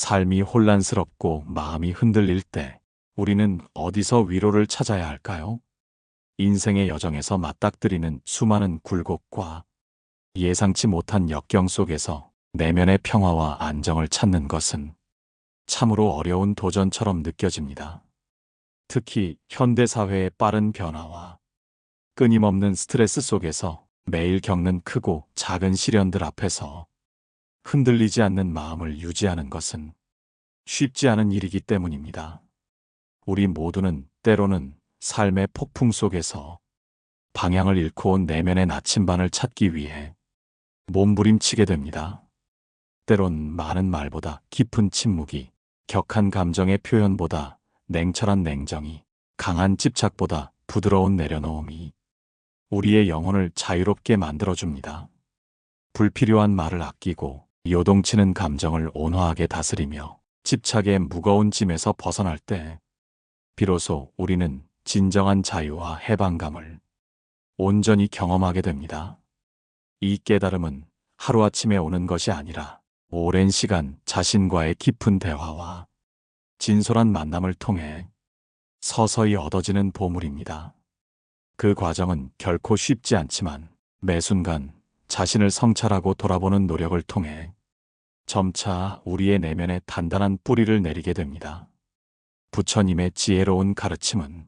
삶이 혼란스럽고 마음이 흔들릴 때 우리는 어디서 위로를 찾아야 할까요? 인생의 여정에서 맞닥뜨리는 수많은 굴곡과 예상치 못한 역경 속에서 내면의 평화와 안정을 찾는 것은 참으로 어려운 도전처럼 느껴집니다. 특히 현대사회의 빠른 변화와 끊임없는 스트레스 속에서 매일 겪는 크고 작은 시련들 앞에서 흔들리지 않는 마음을 유지하는 것은 쉽지 않은 일이기 때문입니다. 우리 모두는 때로는 삶의 폭풍 속에서 방향을 잃고 온 내면의 나침반을 찾기 위해 몸부림치게 됩니다. 때론 많은 말보다 깊은 침묵이, 격한 감정의 표현보다 냉철한 냉정이, 강한 집착보다 부드러운 내려놓음이 우리의 영혼을 자유롭게 만들어줍니다. 불필요한 말을 아끼고 요동치는 감정을 온화하게 다스리며 집착의 무거운 짐에서 벗어날 때 비로소 우리는 진정한 자유와 해방감을 온전히 경험하게 됩니다. 이 깨달음은 하루아침에 오는 것이 아니라 오랜 시간 자신과의 깊은 대화와 진솔한 만남을 통해 서서히 얻어지는 보물입니다. 그 과정은 결코 쉽지 않지만 매 순간 자신을 성찰하고 돌아보는 노력을 통해 점차 우리의 내면에 단단한 뿌리를 내리게 됩니다. 부처님의 지혜로운 가르침은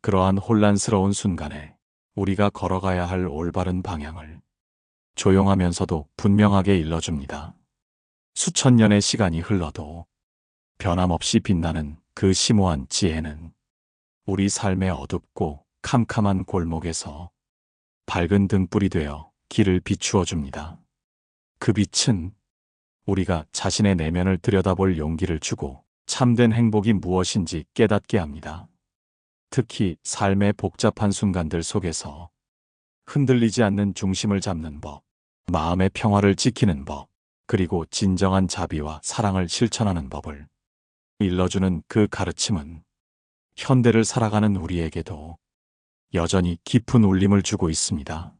그러한 혼란스러운 순간에 우리가 걸어가야 할 올바른 방향을 조용하면서도 분명하게 일러줍니다. 수천 년의 시간이 흘러도 변함없이 빛나는 그 심오한 지혜는 우리 삶의 어둡고 캄캄한 골목에서 밝은 등불이 되어 길을 비추어 줍니다. 그 빛은 우리가 자신의 내면을 들여다볼 용기를 주고 참된 행복이 무엇인지 깨닫게 합니다. 특히 삶의 복잡한 순간들 속에서 흔들리지 않는 중심을 잡는 법, 마음의 평화를 지키는 법, 그리고 진정한 자비와 사랑을 실천하는 법을 일러주는 그 가르침은 현대를 살아가는 우리에게도 여전히 깊은 울림을 주고 있습니다.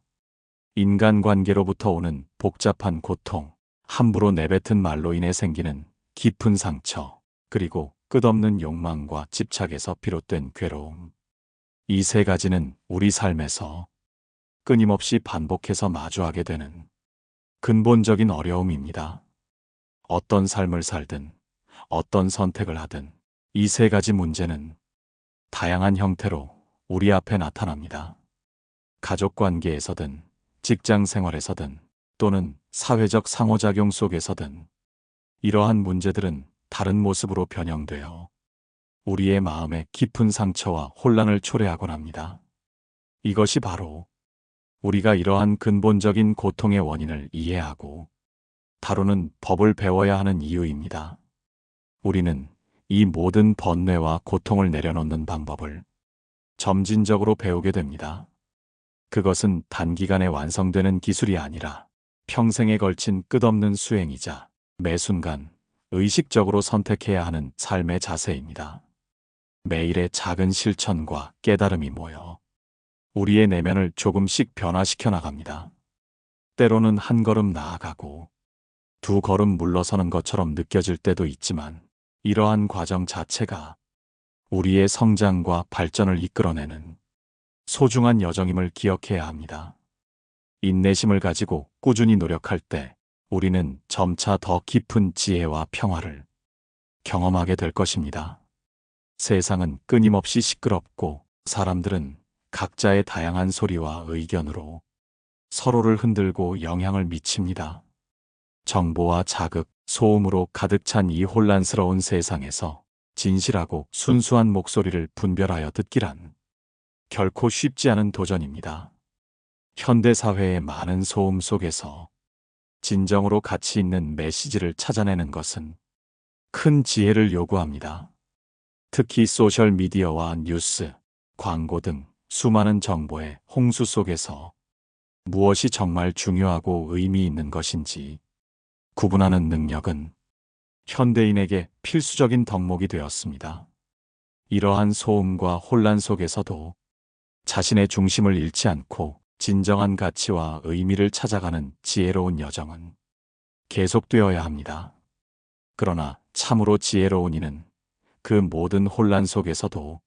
인간관계로부터 오는 복잡한 고통, 함부로 내뱉은 말로 인해 생기는 깊은 상처, 그리고 끝없는 욕망과 집착에서 비롯된 괴로움. 이 세 가지는 우리 삶에서 끊임없이 반복해서 마주하게 되는 근본적인 어려움입니다. 어떤 삶을 살든, 어떤 선택을 하든, 이 세 가지 문제는 다양한 형태로 우리 앞에 나타납니다. 가족 관계에서든, 직장 생활에서든, 또는 사회적 상호작용 속에서든, 이러한 문제들은 다른 모습으로 변형되어 우리의 마음에 깊은 상처와 혼란을 초래하곤 합니다. 이것이 바로 우리가 이러한 근본적인 고통의 원인을 이해하고 다루는 법을 배워야 하는 이유입니다. 우리는 이 모든 번뇌와 고통을 내려놓는 방법을 점진적으로 배우게 됩니다. 그것은 단기간에 완성되는 기술이 아니라 평생에 걸친 끝없는 수행이자 매 순간 의식적으로 선택해야 하는 삶의 자세입니다. 매일의 작은 실천과 깨달음이 모여 우리의 내면을 조금씩 변화시켜 나갑니다. 때로는 한 걸음 나아가고 두 걸음 물러서는 것처럼 느껴질 때도 있지만 이러한 과정 자체가 우리의 성장과 발전을 이끌어내는 소중한 여정임을 기억해야 합니다. 인내심을 가지고 꾸준히 노력할 때 우리는 점차 더 깊은 지혜와 평화를 경험하게 될 것입니다. 세상은 끊임없이 시끄럽고 사람들은 각자의 다양한 소리와 의견으로 서로를 흔들고 영향을 미칩니다. 정보와 자극, 소음으로 가득 찬 이 혼란스러운 세상에서 진실하고 순수한 목소리를 분별하여 듣기란 결코 쉽지 않은 도전입니다. 현대사회의 많은 소음 속에서 진정으로 가치 있는 메시지를 찾아내는 것은 큰 지혜를 요구합니다. 특히 소셜미디어와 뉴스, 광고 등 수많은 정보의 홍수 속에서 무엇이 정말 중요하고 의미 있는 것인지 구분하는 능력은 현대인에게 필수적인 덕목이 되었습니다. 이러한 소음과 혼란 속에서도 자신의 중심을 잃지 않고 진정한 가치와 의미를 찾아가는 지혜로운 여정은 계속되어야 합니다. 그러나 참으로 지혜로운 이는 그 모든 혼란 속에서도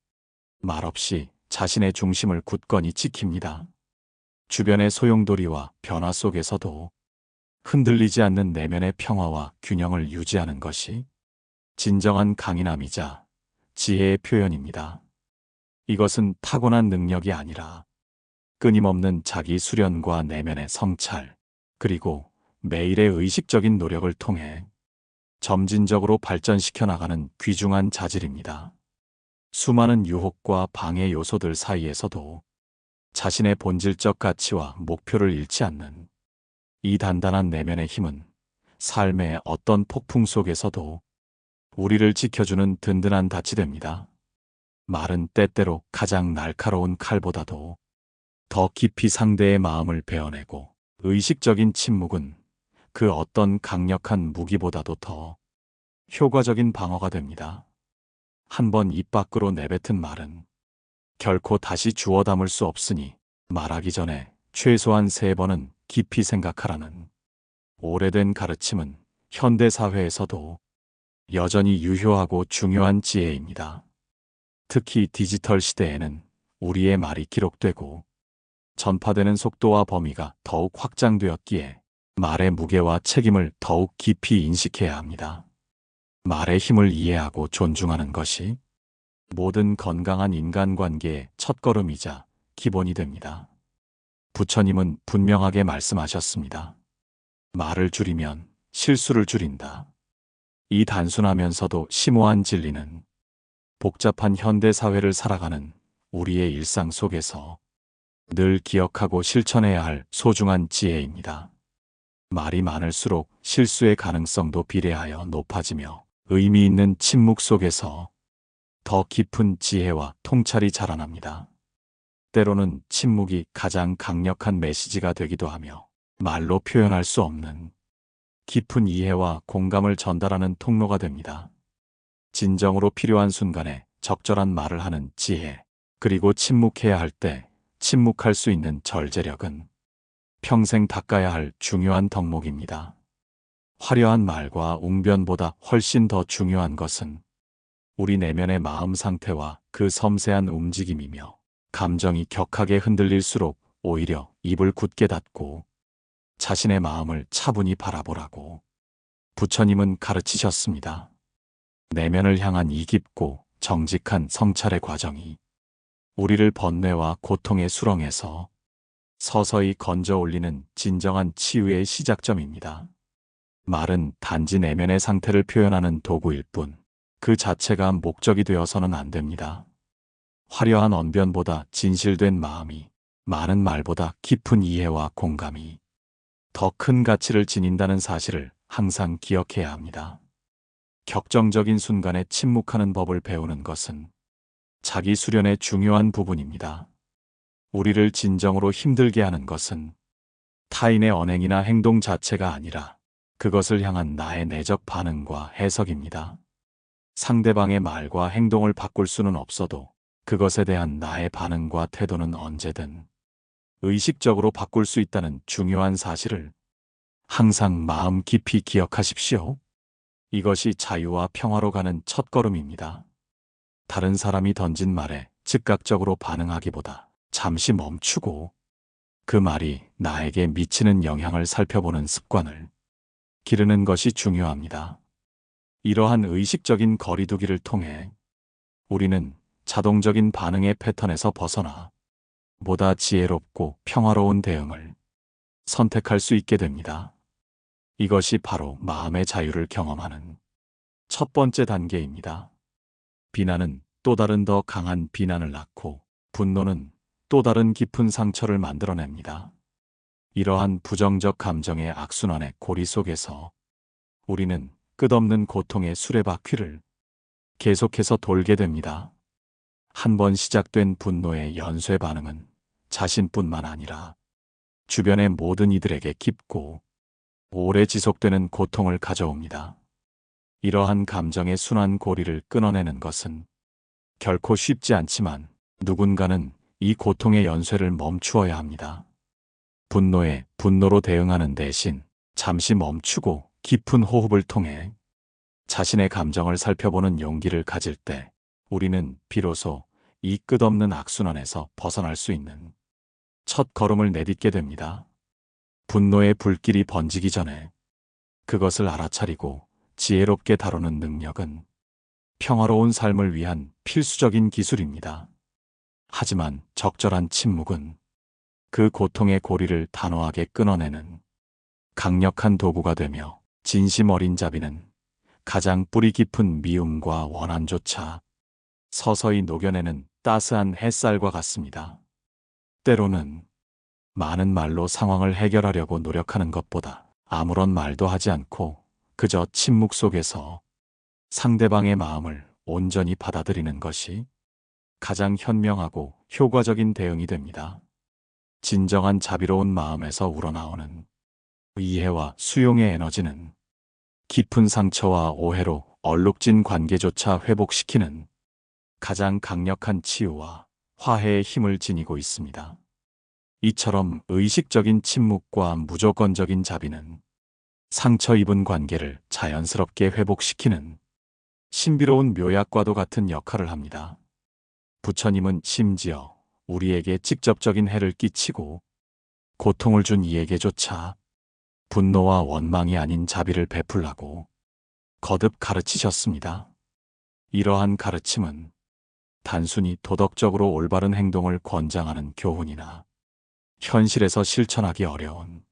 말없이 자신의 중심을 굳건히 지킵니다. 주변의 소용돌이와 변화 속에서도 흔들리지 않는 내면의 평화와 균형을 유지하는 것이 진정한 강인함이자 지혜의 표현입니다. 이것은 타고난 능력이 아니라 끊임없는 자기 수련과 내면의 성찰, 그리고 매일의 의식적인 노력을 통해 점진적으로 발전시켜 나가는 귀중한 자질입니다. 수많은 유혹과 방해 요소들 사이에서도 자신의 본질적 가치와 목표를 잃지 않는 이 단단한 내면의 힘은 삶의 어떤 폭풍 속에서도 우리를 지켜주는 든든한 닻이 됩니다. 말은 때때로 가장 날카로운 칼보다도 더 깊이 상대의 마음을 베어내고 의식적인 침묵은 그 어떤 강력한 무기보다도 더 효과적인 방어가 됩니다. 한번 입 밖으로 내뱉은 말은 결코 다시 주워 담을 수 없으니 말하기 전에 최소한 세 번은 깊이 생각하라는 오래된 가르침은 현대 사회에서도 여전히 유효하고 중요한 지혜입니다. 특히 디지털 시대에는 우리의 말이 기록되고 전파되는 속도와 범위가 더욱 확장되었기에 말의 무게와 책임을 더욱 깊이 인식해야 합니다. 말의 힘을 이해하고 존중하는 것이 모든 건강한 인간관계의 첫걸음이자 기본이 됩니다. 부처님은 분명하게 말씀하셨습니다. 말을 줄이면 실수를 줄인다. 이 단순하면서도 심오한 진리는 복잡한 현대 사회를 살아가는 우리의 일상 속에서 늘 기억하고 실천해야 할 소중한 지혜입니다. 말이 많을수록 실수의 가능성도 비례하여 높아지며 의미 있는 침묵 속에서 더 깊은 지혜와 통찰이 자라납니다. 때로는 침묵이 가장 강력한 메시지가 되기도 하며 말로 표현할 수 없는 깊은 이해와 공감을 전달하는 통로가 됩니다. 진정으로 필요한 순간에 적절한 말을 하는 지혜, 그리고 침묵해야 할 때 침묵할 수 있는 절제력은 평생 닦아야 할 중요한 덕목입니다. 화려한 말과 웅변보다 훨씬 더 중요한 것은 우리 내면의 마음 상태와 그 섬세한 움직임이며 감정이 격하게 흔들릴수록 오히려 입을 굳게 닫고 자신의 마음을 차분히 바라보라고 부처님은 가르치셨습니다. 내면을 향한 이 깊고 정직한 성찰의 과정이 우리를 번뇌와 고통의 수렁에서 서서히 건져 올리는 진정한 치유의 시작점입니다. 말은 단지 내면의 상태를 표현하는 도구일 뿐, 그 자체가 목적이 되어서는 안 됩니다. 화려한 언변보다 진실된 마음이 많은 말보다 깊은 이해와 공감이 더 큰 가치를 지닌다는 사실을 항상 기억해야 합니다. 격정적인 순간에 침묵하는 법을 배우는 것은 자기 수련의 중요한 부분입니다. 우리를 진정으로 힘들게 하는 것은 타인의 언행이나 행동 자체가 아니라 그것을 향한 나의 내적 반응과 해석입니다. 상대방의 말과 행동을 바꿀 수는 없어도 그것에 대한 나의 반응과 태도는 언제든 의식적으로 바꿀 수 있다는 중요한 사실을 항상 마음 깊이 기억하십시오. 이것이 자유와 평화로 가는 첫걸음입니다. 다른 사람이 던진 말에 즉각적으로 반응하기보다 잠시 멈추고 그 말이 나에게 미치는 영향을 살펴보는 습관을 기르는 것이 중요합니다. 이러한 의식적인 거리두기를 통해 우리는 자동적인 반응의 패턴에서 벗어나 보다 지혜롭고 평화로운 대응을 선택할 수 있게 됩니다. 이것이 바로 마음의 자유를 경험하는 첫 번째 단계입니다. 비난은 또 다른 더 강한 비난을 낳고 분노는 또 다른 깊은 상처를 만들어냅니다. 이러한 부정적 감정의 악순환의 고리 속에서 우리는 끝없는 고통의 수레바퀴를 계속해서 돌게 됩니다. 한 번 시작된 분노의 연쇄 반응은 자신뿐만 아니라 주변의 모든 이들에게 깊고 오래 지속되는 고통을 가져옵니다. 이러한 감정의 순환 고리를 끊어내는 것은 결코 쉽지 않지만 누군가는 이 고통의 연쇄를 멈추어야 합니다. 분노에 분노로 대응하는 대신 잠시 멈추고 깊은 호흡을 통해 자신의 감정을 살펴보는 용기를 가질 때 우리는 비로소 이 끝없는 악순환에서 벗어날 수 있는 첫 걸음을 내딛게 됩니다. 분노의 불길이 번지기 전에 그것을 알아차리고 지혜롭게 다루는 능력은 평화로운 삶을 위한 필수적인 기술입니다. 하지만 적절한 침묵은 그 고통의 고리를 단호하게 끊어내는 강력한 도구가 되며 진심 어린 자비는 가장 뿌리 깊은 미움과 원한조차 서서히 녹여내는 따스한 햇살과 같습니다. 때로는 많은 말로 상황을 해결하려고 노력하는 것보다 아무런 말도 하지 않고 그저 침묵 속에서 상대방의 마음을 온전히 받아들이는 것이 가장 현명하고 효과적인 대응이 됩니다. 진정한 자비로운 마음에서 우러나오는 이해와 수용의 에너지는 깊은 상처와 오해로 얼룩진 관계조차 회복시키는 가장 강력한 치유와 화해의 힘을 지니고 있습니다. 이처럼 의식적인 침묵과 무조건적인 자비는 상처 입은 관계를 자연스럽게 회복시키는 신비로운 묘약과도 같은 역할을 합니다. 부처님은 심지어 우리에게 직접적인 해를 끼치고 고통을 준 이에게조차 분노와 원망이 아닌 자비를 베풀라고 거듭 가르치셨습니다. 이러한 가르침은 단순히 도덕적으로 올바른 행동을 권장하는 교훈이나 현실에서 실천하기 어려운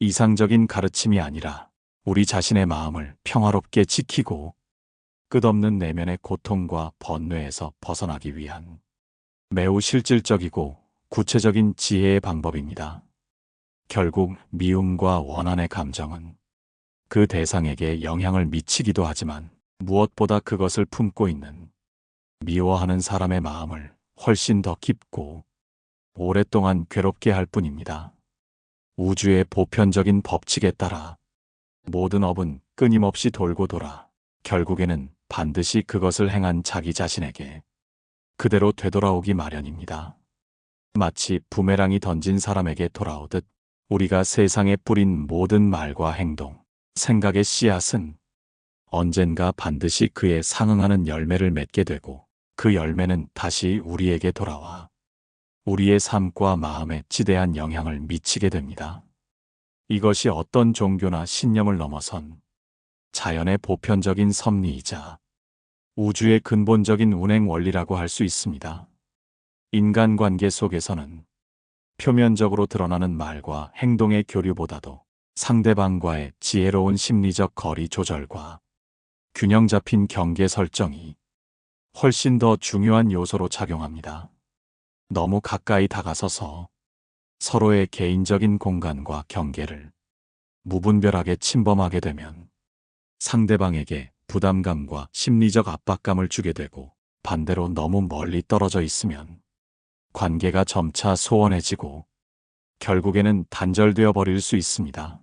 이상적인 가르침이 아니라 우리 자신의 마음을 평화롭게 지키고 끝없는 내면의 고통과 번뇌에서 벗어나기 위한 매우 실질적이고 구체적인 지혜의 방법입니다. 결국 미움과 원한의 감정은 그 대상에게 영향을 미치기도 하지만 무엇보다 그것을 품고 있는 미워하는 사람의 마음을 훨씬 더 깊고 오랫동안 괴롭게 할 뿐입니다. 우주의 보편적인 법칙에 따라 모든 업은 끊임없이 돌고 돌아 결국에는 반드시 그것을 행한 자기 자신에게 그대로 되돌아오기 마련입니다. 마치 부메랑이 던진 사람에게 돌아오듯 우리가 세상에 뿌린 모든 말과 행동, 생각의 씨앗은 언젠가 반드시 그에 상응하는 열매를 맺게 되고 그 열매는 다시 우리에게 돌아와 우리의 삶과 마음에 지대한 영향을 미치게 됩니다. 이것이 어떤 종교나 신념을 넘어선 자연의 보편적인 섭리이자 우주의 근본적인 운행 원리라고 할 수 있습니다. 인간관계 속에서는 표면적으로 드러나는 말과 행동의 교류보다도 상대방과의 지혜로운 심리적 거리 조절과 균형 잡힌 경계 설정이 훨씬 더 중요한 요소로 작용합니다. 너무 가까이 다가서서 서로의 개인적인 공간과 경계를 무분별하게 침범하게 되면 상대방에게 부담감과 심리적 압박감을 주게 되고 반대로 너무 멀리 떨어져 있으면 관계가 점차 소원해지고 결국에는 단절되어 버릴 수 있습니다.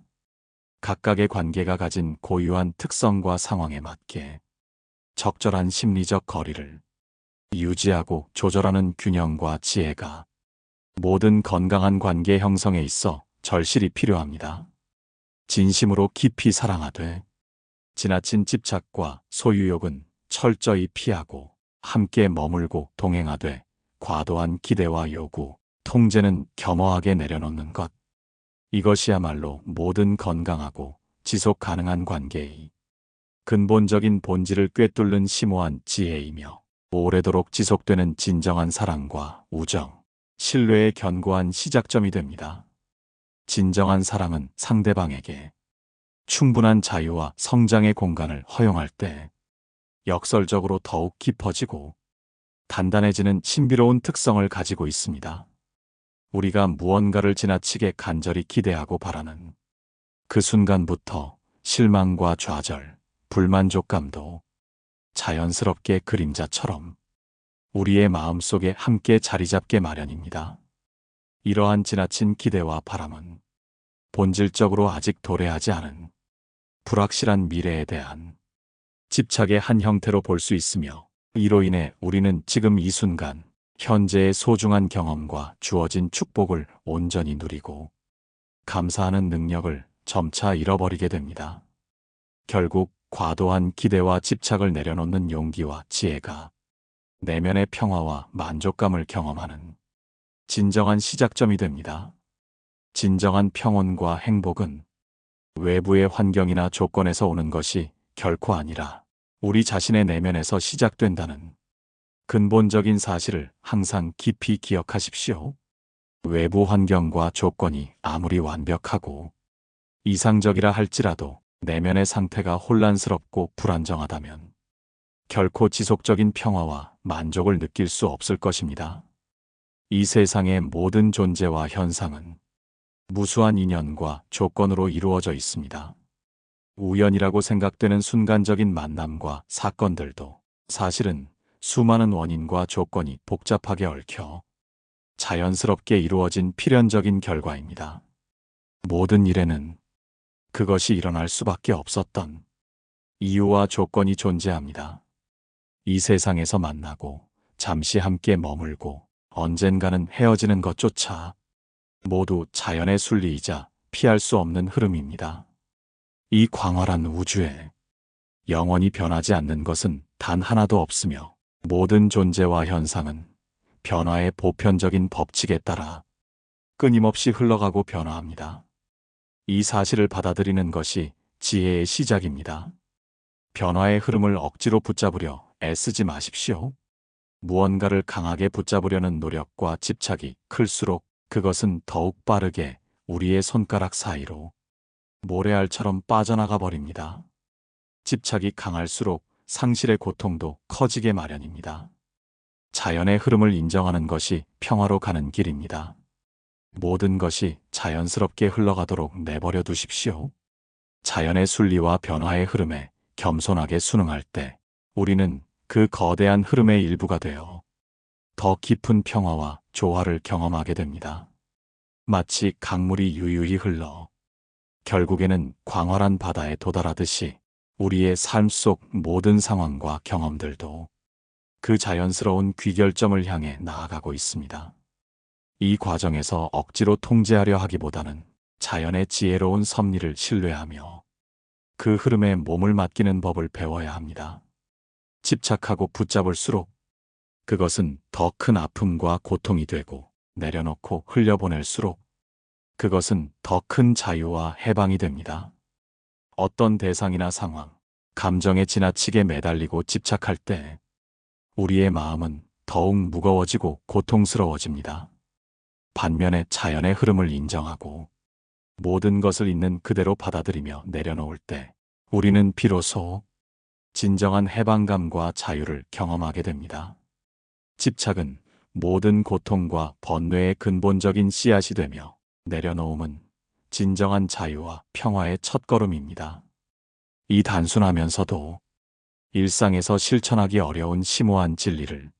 각각의 관계가 가진 고유한 특성과 상황에 맞게 적절한 심리적 거리를 유지하고 조절하는 균형과 지혜가 모든 건강한 관계 형성에 있어 절실히 필요합니다. 진심으로 깊이 사랑하되 지나친 집착과 소유욕은 철저히 피하고 함께 머물고 동행하되 과도한 기대와 요구, 통제는 겸허하게 내려놓는 것. 이것이야말로 모든 건강하고 지속 가능한 관계의 근본적인 본질을 꿰뚫는 심오한 지혜이며 오래도록 지속되는 진정한 사랑과 우정, 신뢰의 견고한 시작점이 됩니다. 진정한 사랑은 상대방에게 충분한 자유와 성장의 공간을 허용할 때 역설적으로 더욱 깊어지고 단단해지는 신비로운 특성을 가지고 있습니다. 우리가 무언가를 지나치게 간절히 기대하고 바라는 그 순간부터 실망과 좌절, 불만족감도 자연스럽게 그림자처럼 우리의 마음속에 함께 자리 잡게 마련입니다. 이러한 지나친 기대와 바람은 본질적으로 아직 도래하지 않은 불확실한 미래에 대한 집착의 한 형태로 볼 수 있으며 이로 인해 우리는 지금 이 순간 현재의 소중한 경험과 주어진 축복을 온전히 누리고 감사하는 능력을 점차 잃어버리게 됩니다. 결국 과도한 기대와 집착을 내려놓는 용기와 지혜가 내면의 평화와 만족감을 경험하는 진정한 시작점이 됩니다. 진정한 평온과 행복은 외부의 환경이나 조건에서 오는 것이 결코 아니라 우리 자신의 내면에서 시작된다는 근본적인 사실을 항상 깊이 기억하십시오. 외부 환경과 조건이 아무리 완벽하고 이상적이라 할지라도 내면의 상태가 혼란스럽고 불안정하다면 결코 지속적인 평화와 만족을 느낄 수 없을 것입니다. 이 세상의 모든 존재와 현상은 무수한 인연과 조건으로 이루어져 있습니다. 우연이라고 생각되는 순간적인 만남과 사건들도 사실은 수많은 원인과 조건이 복잡하게 얽혀 자연스럽게 이루어진 필연적인 결과입니다. 모든 일에는 그것이 일어날 수밖에 없었던 이유와 조건이 존재합니다. 이 세상에서 만나고 잠시 함께 머물고 언젠가는 헤어지는 것조차 모두 자연의 순리이자 피할 수 없는 흐름입니다. 이 광활한 우주에 영원히 변하지 않는 것은 단 하나도 없으며 모든 존재와 현상은 변화의 보편적인 법칙에 따라 끊임없이 흘러가고 변화합니다. 이 사실을 받아들이는 것이 지혜의 시작입니다. 변화의 흐름을 억지로 붙잡으려 애쓰지 마십시오. 무언가를 강하게 붙잡으려는 노력과 집착이 클수록 그것은 더욱 빠르게 우리의 손가락 사이로 모래알처럼 빠져나가 버립니다. 집착이 강할수록 상실의 고통도 커지게 마련입니다. 자연의 흐름을 인정하는 것이 평화로 가는 길입니다. 모든 것이 자연스럽게 흘러가도록 내버려 두십시오. 자연의 순리와 변화의 흐름에 겸손하게 순응할 때 우리는 그 거대한 흐름의 일부가 되어 더 깊은 평화와 조화를 경험하게 됩니다. 마치 강물이 유유히 흘러 결국에는 광활한 바다에 도달하듯이 우리의 삶 속 모든 상황과 경험들도 그 자연스러운 귀결점을 향해 나아가고 있습니다. 이 과정에서 억지로 통제하려 하기보다는 자연의 지혜로운 섭리를 신뢰하며 그 흐름에 몸을 맡기는 법을 배워야 합니다. 집착하고 붙잡을수록 그것은 더 큰 아픔과 고통이 되고 내려놓고 흘려보낼수록 그것은 더 큰 자유와 해방이 됩니다. 어떤 대상이나 상황, 감정에 지나치게 매달리고 집착할 때 우리의 마음은 더욱 무거워지고 고통스러워집니다. 반면에 자연의 흐름을 인정하고 모든 것을 있는 그대로 받아들이며 내려놓을 때 우리는 비로소 진정한 해방감과 자유를 경험하게 됩니다. 집착은 모든 고통과 번뇌의 근본적인 씨앗이 되며 내려놓음은 진정한 자유와 평화의 첫걸음입니다. 이 단순하면서도 일상에서 실천하기 어려운 심오한 진리를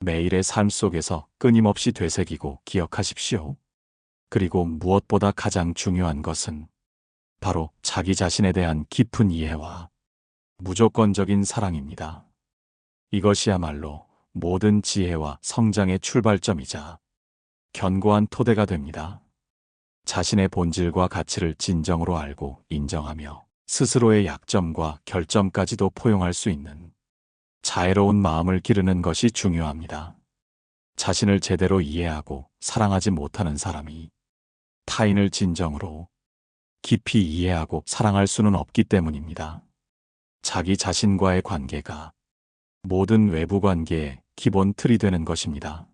매일의 삶 속에서 끊임없이 되새기고 기억하십시오. 그리고 무엇보다 가장 중요한 것은 바로 자기 자신에 대한 깊은 이해와 무조건적인 사랑입니다. 이것이야말로 모든 지혜와 성장의 출발점이자 견고한 토대가 됩니다. 자신의 본질과 가치를 진정으로 알고 인정하며 스스로의 약점과 결점까지도 포용할 수 있는 자애로운 마음을 기르는 것이 중요합니다. 자신을 제대로 이해하고 사랑하지 못하는 사람이 타인을 진정으로 깊이 이해하고 사랑할 수는 없기 때문입니다. 자기 자신과의 관계가 모든 외부 관계의 기본 틀이 되는 것입니다.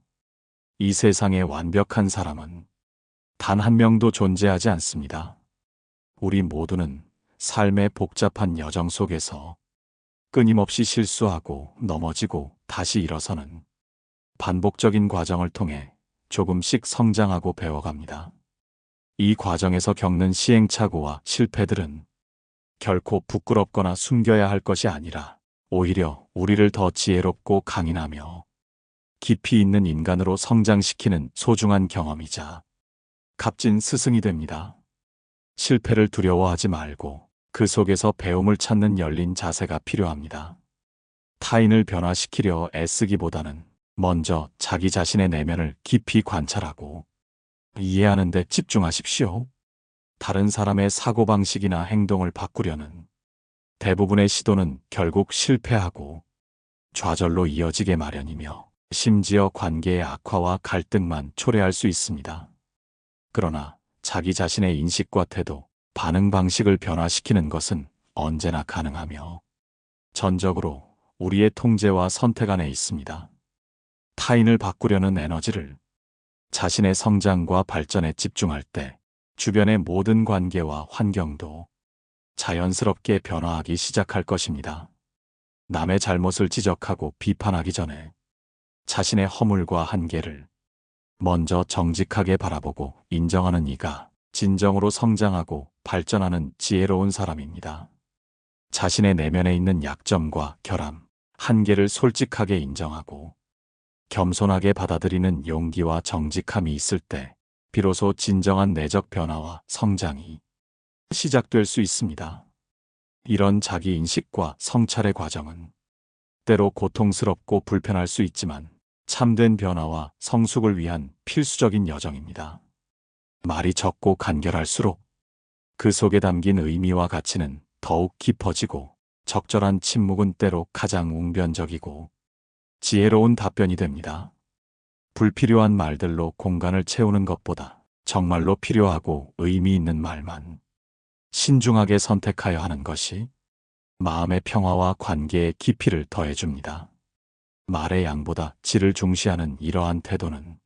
이 세상에 완벽한 사람은 단 한 명도 존재하지 않습니다. 우리 모두는 삶의 복잡한 여정 속에서 끊임없이 실수하고 넘어지고 다시 일어서는 반복적인 과정을 통해 조금씩 성장하고 배워갑니다. 이 과정에서 겪는 시행착오와 실패들은 결코 부끄럽거나 숨겨야 할 것이 아니라 오히려 우리를 더 지혜롭고 강인하며 깊이 있는 인간으로 성장시키는 소중한 경험이자 값진 스승이 됩니다. 실패를 두려워하지 말고 그 속에서 배움을 찾는 열린 자세가 필요합니다. 타인을 변화시키려 애쓰기보다는 먼저 자기 자신의 내면을 깊이 관찰하고 이해하는 데 집중하십시오. 다른 사람의 사고방식이나 행동을 바꾸려는 대부분의 시도는 결국 실패하고 좌절로 이어지게 마련이며 심지어 관계의 악화와 갈등만 초래할 수 있습니다. 그러나 자기 자신의 인식과 태도, 반응 방식을 변화시키는 것은 언제나 가능하며 전적으로 우리의 통제와 선택 안에 있습니다. 타인을 바꾸려는 에너지를 자신의 성장과 발전에 집중할 때 주변의 모든 관계와 환경도 자연스럽게 변화하기 시작할 것입니다. 남의 잘못을 지적하고 비판하기 전에 자신의 허물과 한계를 먼저 정직하게 바라보고 인정하는 이가 진정으로 성장하고 발전하는 지혜로운 사람입니다. 자신의 내면에 있는 약점과 결함, 한계를 솔직하게 인정하고 겸손하게 받아들이는 용기와 정직함이 있을 때 비로소 진정한 내적 변화와 성장이 시작될 수 있습니다. 이런 자기 인식과 성찰의 과정은 때로 고통스럽고 불편할 수 있지만 참된 변화와 성숙을 위한 필수적인 여정입니다. 말이 적고 간결할수록 그 속에 담긴 의미와 가치는 더욱 깊어지고 적절한 침묵은 때로 가장 웅변적이고 지혜로운 답변이 됩니다. 불필요한 말들로 공간을 채우는 것보다 정말로 필요하고 의미 있는 말만 신중하게 선택하여 하는 것이 마음의 평화와 관계의 깊이를 더해줍니다. 말의 양보다 질을 중시하는 이러한 태도는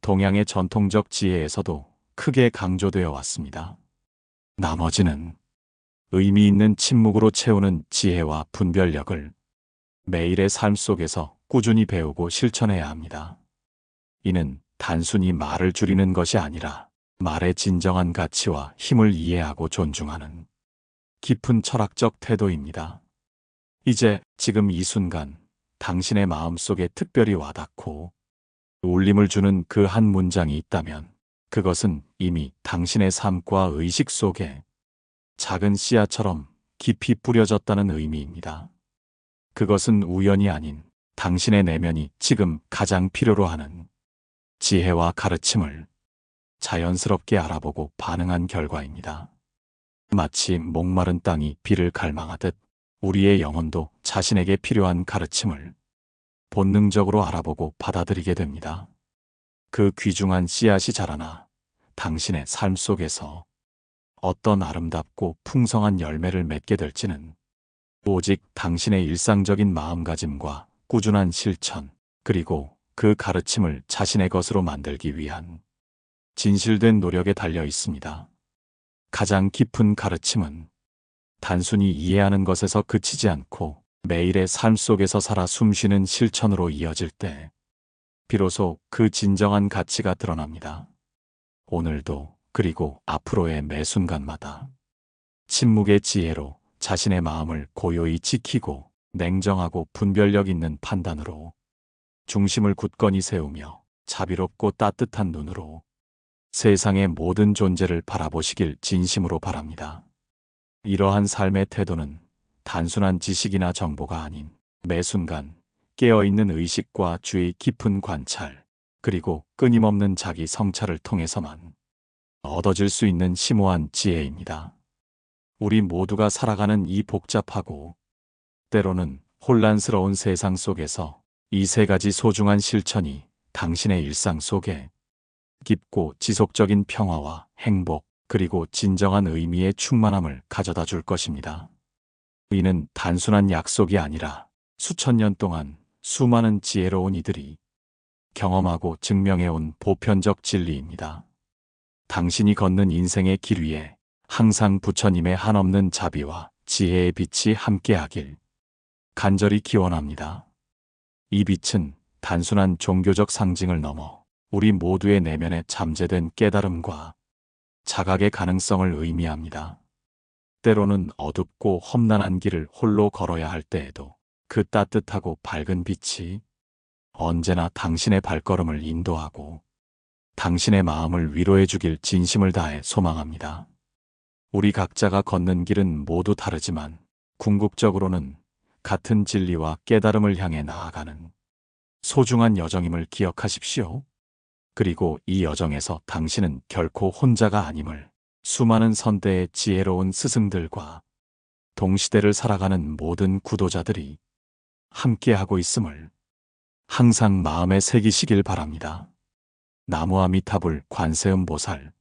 동양의 전통적 지혜에서도 크게 강조되어 왔습니다. 나머지는 의미 있는 침묵으로 채우는 지혜와 분별력을 매일의 삶 속에서 꾸준히 배우고 실천해야 합니다. 이는 단순히 말을 줄이는 것이 아니라 말의 진정한 가치와 힘을 이해하고 존중하는 깊은 철학적 태도입니다. 이제 지금 이 순간 당신의 마음 속에 특별히 와닿고 울림을 주는 그 한 문장이 있다면 그것은 이미 당신의 삶과 의식 속에 작은 씨앗처럼 깊이 뿌려졌다는 의미입니다. 그것은 우연이 아닌 당신의 내면이 지금 가장 필요로 하는 지혜와 가르침을 자연스럽게 알아보고 반응한 결과입니다. 마치 목마른 땅이 비를 갈망하듯 우리의 영혼도 자신에게 필요한 가르침을 본능적으로 알아보고 받아들이게 됩니다. 그 귀중한 씨앗이 자라나 당신의 삶 속에서 어떤 아름답고 풍성한 열매를 맺게 될지는 오직 당신의 일상적인 마음가짐과 꾸준한 실천, 그리고 그 가르침을 자신의 것으로 만들기 위한 진실된 노력에 달려 있습니다. 가장 깊은 가르침은 단순히 이해하는 것에서 그치지 않고 매일의 삶 속에서 살아 숨쉬는 실천으로 이어질 때 비로소 그 진정한 가치가 드러납니다. 오늘도 그리고 앞으로의 매 순간마다 침묵의 지혜로 자신의 마음을 고요히 지키고 냉정하고 분별력 있는 판단으로 중심을 굳건히 세우며 자비롭고 따뜻한 눈으로 세상의 모든 존재를 바라보시길 진심으로 바랍니다. 이러한 삶의 태도는 단순한 지식이나 정보가 아닌 매 순간 깨어있는 의식과 주의 깊은 관찰, 그리고 끊임없는 자기 성찰을 통해서만 얻어질 수 있는 심오한 지혜입니다. 우리 모두가 살아가는 이 복잡하고 때로는 혼란스러운 세상 속에서 이 세 가지 소중한 실천이 당신의 일상 속에 깊고 지속적인 평화와 행복, 그리고 진정한 의미의 충만함을 가져다 줄 것입니다. 이는 단순한 약속이 아니라 수천 년 동안 수많은 지혜로운 이들이 경험하고 증명해온 보편적 진리입니다. 당신이 걷는 인생의 길 위에 항상 부처님의 한없는 자비와 지혜의 빛이 함께하길 간절히 기원합니다. 이 빛은 단순한 종교적 상징을 넘어 우리 모두의 내면에 잠재된 깨달음과 자각의 가능성을 의미합니다. 때로는 어둡고 험난한 길을 홀로 걸어야 할 때에도 그 따뜻하고 밝은 빛이 언제나 당신의 발걸음을 인도하고 당신의 마음을 위로해 주길 진심을 다해 소망합니다. 우리 각자가 걷는 길은 모두 다르지만 궁극적으로는 같은 진리와 깨달음을 향해 나아가는 소중한 여정임을 기억하십시오. 그리고 이 여정에서 당신은 결코 혼자가 아님을 수많은 선대의 지혜로운 스승들과 동시대를 살아가는 모든 구도자들이 함께하고 있음을 항상 마음에 새기시길 바랍니다. 나무아미타불 관세음보살